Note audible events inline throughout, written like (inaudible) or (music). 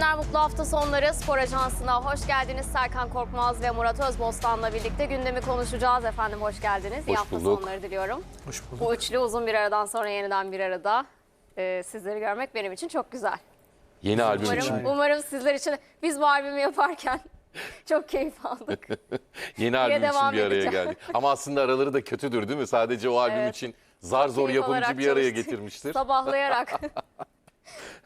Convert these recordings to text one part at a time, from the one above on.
günler, mutlu hafta sonları. Spor Ajansı'na hoş geldiniz. Serkan Korkmaz ve Murat Özbostan'la birlikte gündemi konuşacağız. Efendim hoş geldiniz. İyi Hoş hafta bulduk. sonları diliyorum. Hoş bulduk. Bu üçlü uzun bir aradan sonra yeniden bir arada e, sizleri görmek benim için çok güzel. Yeni albüm Umarım, için. umarım sizler için biz bu albümü yaparken (laughs) çok keyif aldık. (laughs) Yeni albüm için bir araya edeceğim. geldik. Ama aslında araları da kötüdür değil mi? Sadece o albüm Evet. için zar zor yapımcı bir araya çalıştık. getirmiştir. Sabahlayarak. (laughs)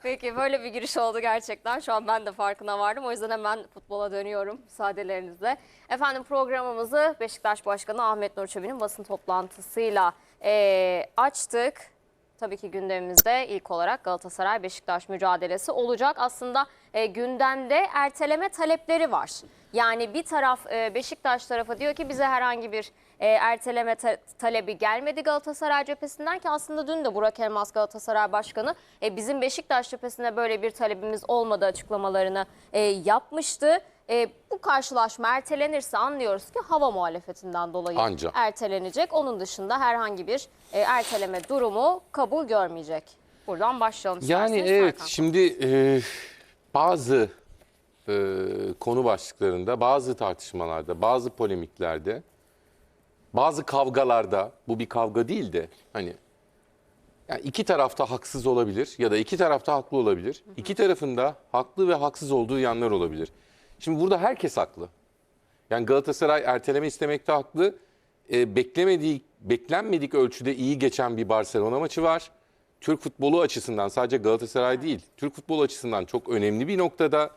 Peki böyle bir giriş oldu gerçekten. Şu an ben de farkına vardım. O yüzden hemen futbola dönüyorum müsaadelerinizle. Efendim programımızı Beşiktaş Başkanı Ahmet Nur Çebi'nin basın toplantısıyla eee, açtık. Tabii ki gündemimizde ilk olarak Galatasaray Beşiktaş mücadelesi olacak. Aslında e, gündemde erteleme talepleri var. Yani bir taraf e, Beşiktaş tarafı diyor ki bize herhangi bir e, erteleme ta- talebi gelmedi Galatasaray cephesinden ki aslında dün de Burak Elmas Galatasaray Başkanı e, bizim Beşiktaş cephesinde böyle bir talebimiz olmadığı açıklamalarını e, yapmıştı. E, bu karşılaşma ertelenirse anlıyoruz ki hava muhalefetinden dolayı Anca. ertelenecek. Onun dışında herhangi bir e, erteleme durumu kabul görmeyecek. Buradan başlayalım. Yani isterseniz evet Serkan. şimdi e, bazı e, konu başlıklarında, bazı tartışmalarda, bazı polemiklerde, bazı kavgalarda bu bir kavga değil de hani yani iki tarafta haksız olabilir ya da iki tarafta haklı olabilir. İki tarafında haklı ve haksız olduğu yanlar olabilir. Şimdi burada herkes haklı. Yani Galatasaray erteleme istemekte haklı. E, beklemediği, beklenmedik ölçüde iyi geçen bir Barcelona maçı var. Türk futbolu açısından sadece Galatasaray değil, Türk futbolu açısından çok önemli bir noktada.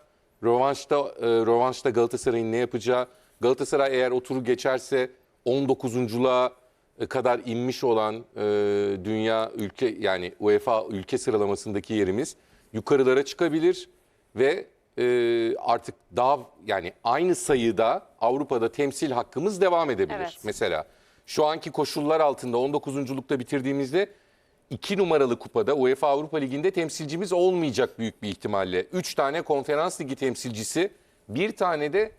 Rövanşta, e, rövanşta Galatasaray'ın ne yapacağı, Galatasaray eğer o turu geçerse 19'unculuğa kadar inmiş olan e, dünya ülke yani UEFA ülke sıralamasındaki yerimiz yukarılara çıkabilir ve e, artık daha yani aynı sayıda Avrupa'da temsil hakkımız devam edebilir. Evet. Mesela şu anki koşullar altında 19'unculukta bitirdiğimizde 2 numaralı kupada UEFA Avrupa Ligi'nde temsilcimiz olmayacak büyük bir ihtimalle. 3 tane konferans ligi temsilcisi, bir tane de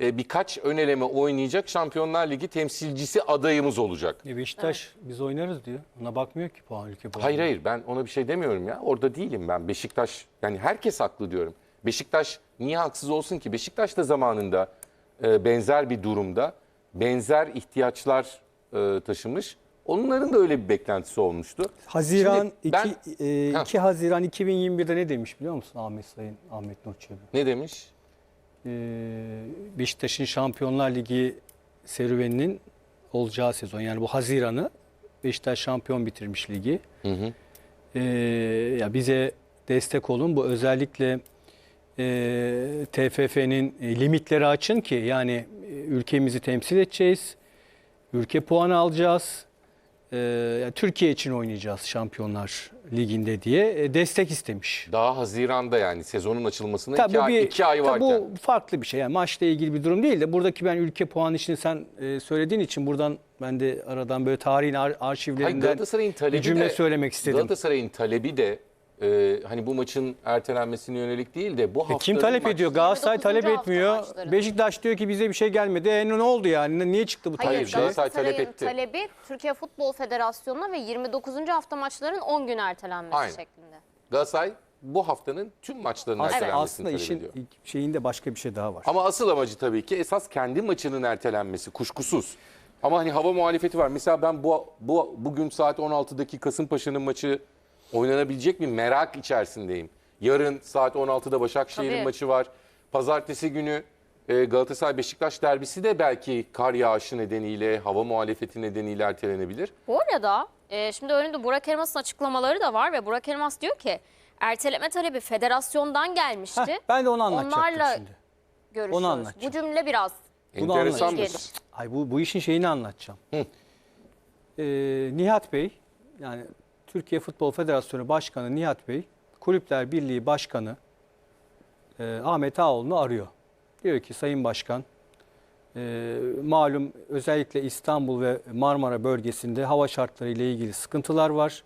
e, birkaç ön eleme oynayacak Şampiyonlar Ligi temsilcisi adayımız olacak. E Beşiktaş biz oynarız diyor. Ona bakmıyor ki puan ülke puanı. Hayır hayır ben ona bir şey demiyorum ya. Orada değilim ben. Beşiktaş yani herkes haklı diyorum. Beşiktaş niye haksız olsun ki? Beşiktaş da zamanında e, benzer bir durumda benzer ihtiyaçlar e, taşımış. Onların da öyle bir beklentisi olmuştu. Haziran Şimdi 2, ben- e, Ha. 2 Haziran 2021'de ne demiş biliyor musun Ahmet Sayın Ahmet Nur Çebi? Ne demiş? E, Beşiktaş'ın Şampiyonlar Ligi serüveninin olacağı sezon. Yani bu Haziran'ı Beşiktaş şampiyon bitirmiş ligi. E, ya bize destek olun. Bu özellikle e, TFF'nin e, limitleri açın ki yani e, ülkemizi temsil edeceğiz. Ülke puanı alacağız. E, yani Türkiye için oynayacağız Şampiyonlar Ligi'nde diye e, destek istemiş. Daha Haziranda yani sezonun açılmasına Tabii iki, bu ay, bir iki ay tabii varken. bu farklı bir şey. Yani maçla ilgili bir durum değil de buradaki ben ülke puanı işini sen e, söylediğin için buradan ben de aradan böyle tarihin ar- Hayır, arşivlerinden Galatasaray'ın talebi bir cümle de, söylemek istedim. Galatasaray'ın talebi de e, hani bu maçın ertelenmesine yönelik değil de bu E, haftanın kim talep ediyor? Galatasaray 29. talep hafta etmiyor. maçları. Beşiktaş diyor ki bize bir şey gelmedi. E ne oldu yani? Niye çıktı bu talep? Hayır, şey? Galatasaray talep Galatasaray'ın etti. talebi Türkiye Futbol Federasyonu'na ve 29. hafta maçların 10 gün ertelenmesi Aynen. şeklinde. Galatasaray bu haftanın tüm maçlarının Aslında, ertelenmesini aslında talep işin ediyor. şeyinde başka bir şey daha var. Ama asıl amacı tabii ki esas kendi maçının ertelenmesi kuşkusuz. Ama hani hava muhalefeti var. Mesela ben bu, bu bugün saat 16'daki Kasımpaşa'nın maçı oynanabilecek bir merak içerisindeyim. Yarın saat 16'da Başakşehir'in Tabii. maçı var. Pazartesi günü e, Galatasaray Beşiktaş derbisi de belki kar yağışı nedeniyle, hava muhalefeti nedeniyle ertelenebilir. Bu arada e, şimdi önümde Burak Elmas'ın açıklamaları da var ve Burak Elmas diyor ki erteleme talebi federasyondan gelmişti. Heh, ben de onu anlatacaktım Onlarla şimdi. görüşüyoruz. anlatacağım. Bu cümle biraz Bunu Enteresan bir Ay bu, bu işin şeyini anlatacağım. Ee, Nihat Bey, yani Türkiye Futbol Federasyonu Başkanı Nihat Bey, Kulüpler Birliği Başkanı e, Ahmet Ağoğlu'nu arıyor. Diyor ki Sayın Başkan, e, malum özellikle İstanbul ve Marmara bölgesinde hava şartları ile ilgili sıkıntılar var.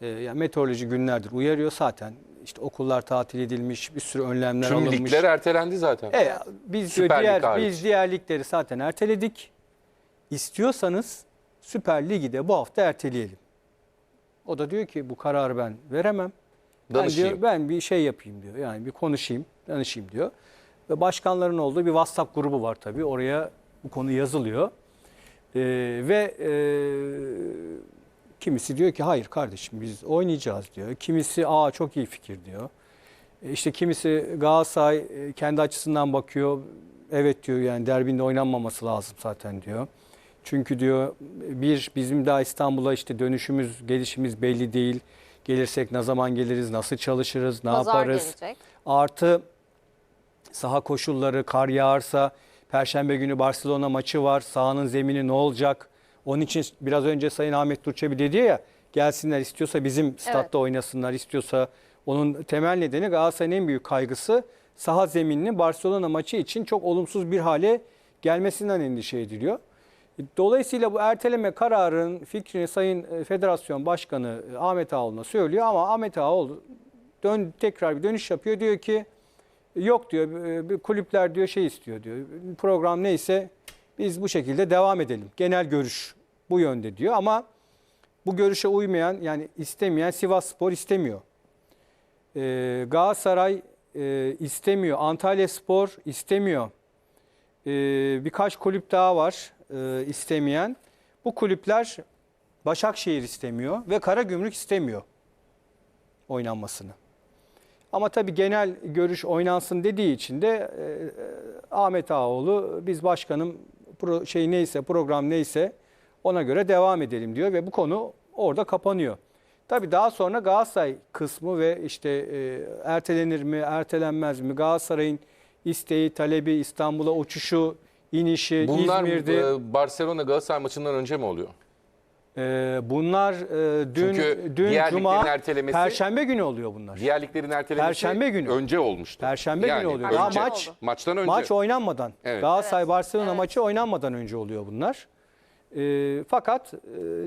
E, yani meteoroloji günlerdir uyarıyor zaten. İşte okullar tatil edilmiş, bir sürü önlemler Tüm alınmış. ligler ertelendi zaten. E, biz Süper diğer, hariç. biz diğer ligleri zaten erteledik. İstiyorsanız Süper Lig'i de bu hafta erteleyelim. O da diyor ki bu kararı ben veremem. Ben, Danışayım. diyor, ben bir şey yapayım diyor. Yani bir konuşayım, danışayım diyor. Ve başkanların olduğu bir WhatsApp grubu var tabii. Oraya bu konu yazılıyor. Ee, ve e, kimisi diyor ki hayır kardeşim biz oynayacağız diyor. Kimisi aa çok iyi fikir diyor. E, İşte kimisi Galatasaray e, kendi açısından bakıyor. Evet diyor yani derbinde oynanmaması lazım zaten diyor. Çünkü diyor bir bizim daha İstanbul'a işte dönüşümüz, gelişimiz belli değil. Gelirsek ne zaman geliriz, nasıl çalışırız, ne Pazar yaparız? gelecek. Artı saha koşulları, kar yağarsa Perşembe günü Barcelona maçı var. Sahanın zemini ne olacak? Onun için biraz önce Sayın Ahmet Turçebi dedi ya gelsinler istiyorsa bizim statta Evet. oynasınlar istiyorsa onun temel nedeni Galatasaray'ın en büyük kaygısı saha zemininin Barcelona maçı için çok olumsuz bir hale gelmesinden endişe ediliyor. Dolayısıyla bu erteleme kararının fikrini Sayın e, Federasyon Başkanı e, Ahmet Ağoğlu'na söylüyor ama Ahmet Ağoğlu dön, tekrar bir dönüş yapıyor diyor ki yok diyor e, kulüpler diyor şey istiyor diyor program neyse biz bu şekilde devam edelim. Genel görüş bu yönde diyor ama bu görüşe uymayan yani istemeyen Sivas Spor istemiyor. Ee, Galatasaray e, istemiyor. Antalya Spor istemiyor. Ee, birkaç kulüp daha var e, istemeyen. Bu kulüpler Başakşehir istemiyor ve Karagümrük istemiyor oynanmasını. Ama tabii genel görüş oynansın dediği için de e, e, Ahmet Ağaoğlu biz başkanım pro, şey neyse program neyse ona göre devam edelim diyor ve bu konu orada kapanıyor. Tabii daha sonra Galatasaray kısmı ve işte e, ertelenir mi, ertelenmez mi? Galatasaray'ın isteği, talebi, İstanbul'a uçuşu, inişi, Bunlar İzmir'de. e, Barcelona Galatasaray maçından önce mi oluyor? e, bunlar e, dün Çünkü dün diğer cuma liglerin ertelemesi- perşembe günü oluyor bunlar. Diğer liglerin ertelemesi Perşembe günü. önce olmuştu. Perşembe günü oluyor. Önce, Daha Önce maç oldu. maçtan önce. Maç oynanmadan. Evet. Galatasaray Barcelona evet. maçı oynanmadan önce oluyor bunlar. Ee, fakat e,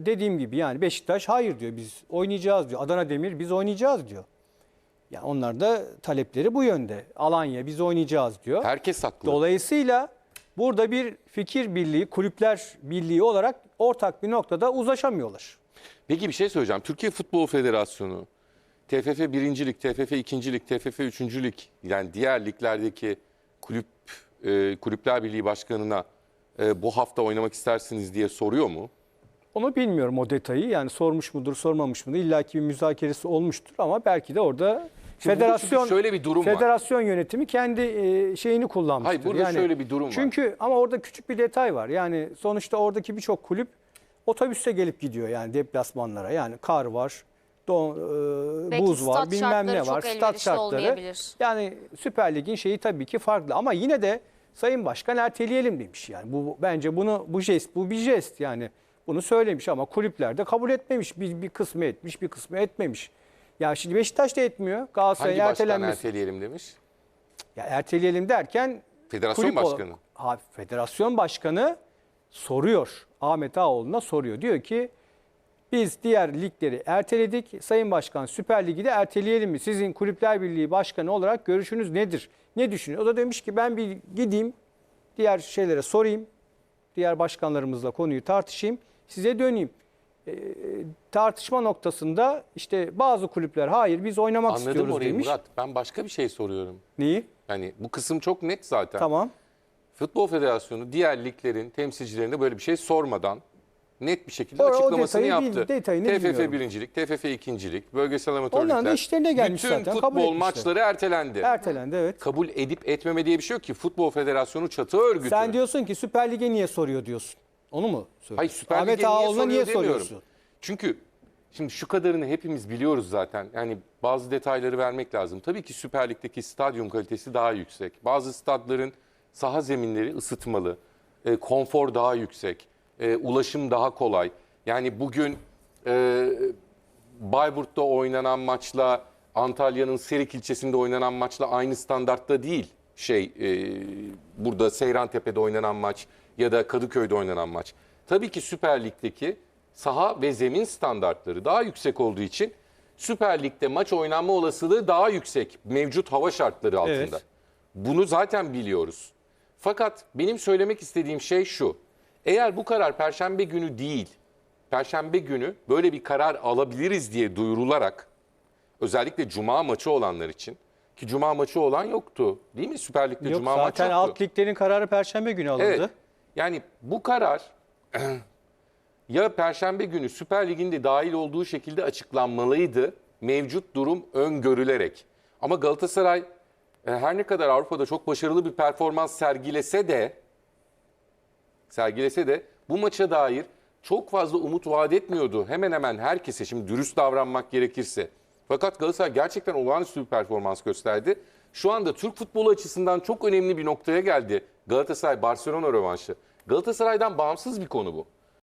dediğim gibi yani Beşiktaş hayır diyor biz oynayacağız diyor. Adana Demir biz oynayacağız diyor. Ya onlar da talepleri bu yönde. Alanya biz oynayacağız diyor. Herkes haklı. Dolayısıyla burada bir fikir birliği, kulüpler birliği olarak ortak bir noktada uzlaşamıyorlar. Peki bir şey söyleyeceğim. Türkiye Futbol Federasyonu, TFF 1. Lig, TFF 2. Lig, TFF 3. Lig yani diğer liglerdeki kulüp e, Kulüpler Birliği Başkanı'na e, bu hafta oynamak istersiniz diye soruyor mu? Onu bilmiyorum o detayı. Yani sormuş mudur, sormamış mıdır? İlla ki bir müzakeresi olmuştur ama belki de orada Şimdi federasyon çünkü şöyle bir durum var. federasyon yönetimi kendi e, şeyini kullanmıştır. Hayır, burada şöyle bir durum var. Çünkü ama orada küçük bir detay var. Yani sonuçta oradaki birçok kulüp otobüste gelip gidiyor yani deplasmanlara. Yani kar var, don, e, Belki buz var, bilmem ne var, stat şartları. olmayabilir. Yani Süper Lig'in şeyi tabii ki farklı ama yine de Sayın Başkan erteleyelim demiş. Yani bu bence bunu bu jest bu bir jest yani bunu söylemiş ama kulüpler de kabul etmemiş. Bir, bir kısmı etmiş, bir kısmı etmemiş. Ya şimdi Beşiktaş da etmiyor. Galatasaray Hangi başkan ertelenmesi. erteleyelim demiş? Ya erteleyelim derken Federasyon kulüp başkanı. Ha, federasyon başkanı soruyor. Ahmet Ağoğlu'na soruyor. Diyor ki biz diğer ligleri erteledik. Sayın Başkan Süper Lig'i de erteleyelim mi? Sizin Kulüpler Birliği Başkanı olarak görüşünüz nedir? Ne düşünüyor? O da demiş ki ben bir gideyim diğer şeylere sorayım. Diğer başkanlarımızla konuyu tartışayım. Size döneyim. Ee, tartışma noktasında işte bazı kulüpler hayır biz oynamak Anladım istiyoruz orayı demiş. Murat. Ben başka bir şey soruyorum. Neyi? Yani bu kısım çok net zaten. Tamam. Futbol Federasyonu diğer liglerin temsilcilerine böyle bir şey sormadan net bir şekilde O- o açıklamasını detayı bil- yaptı. detayını TFF bilmiyorum. 1. Lig, TFF 2. Lig, bölgesel amatör Onların da işlerine gelmiş bütün zaten, kabul futbol etmişler. maçları ertelendi. Ertelendi evet. Kabul edip etmeme diye bir şey yok ki. Futbol Federasyonu çatı örgütü. Sen diyorsun ki Süper Lig'e niye soruyor diyorsun. Onu mu söylüyorsun? Hayır Süper Ahmet Lig'e niye Ağaoğlu'na soruyor niye demiyorum. soruyorsun? Çünkü şimdi şu kadarını hepimiz biliyoruz zaten. Yani bazı detayları vermek lazım. Tabii ki Süper Lig'deki stadyum kalitesi daha yüksek. Bazı stadların saha zeminleri ısıtmalı. E, konfor daha yüksek. e, ulaşım daha kolay. Yani bugün e, Bayburt'ta oynanan maçla Antalya'nın Serik ilçesinde oynanan maçla aynı standartta değil. Şey e, burada Seyrantepe'de oynanan maç ya da Kadıköy'de oynanan maç. Tabii ki Süper Lig'deki saha ve zemin standartları daha yüksek olduğu için Süper Lig'de maç oynanma olasılığı daha yüksek mevcut hava şartları altında. Evet. Bunu zaten biliyoruz. Fakat benim söylemek istediğim şey şu. Eğer bu karar perşembe günü değil, perşembe günü böyle bir karar alabiliriz diye duyurularak özellikle cuma maçı olanlar için ki cuma maçı olan yoktu. Değil mi? Süper Lig'de Yok cuma maçı zaten yoktu. alt liglerin kararı perşembe günü alındı. Evet. Yani bu karar (clears throat) ya Perşembe günü Süper Lig'in de dahil olduğu şekilde açıklanmalıydı. Mevcut durum öngörülerek. Ama Galatasaray e, her ne kadar Avrupa'da çok başarılı bir performans sergilese de sergilese de bu maça dair çok fazla umut vaat etmiyordu. Hemen hemen herkese şimdi dürüst davranmak gerekirse. Fakat Galatasaray gerçekten olağanüstü bir performans gösterdi. Şu anda Türk futbolu açısından çok önemli bir noktaya geldi. Galatasaray Barcelona rövanşı. Galatasaray'dan bağımsız bir konu bu.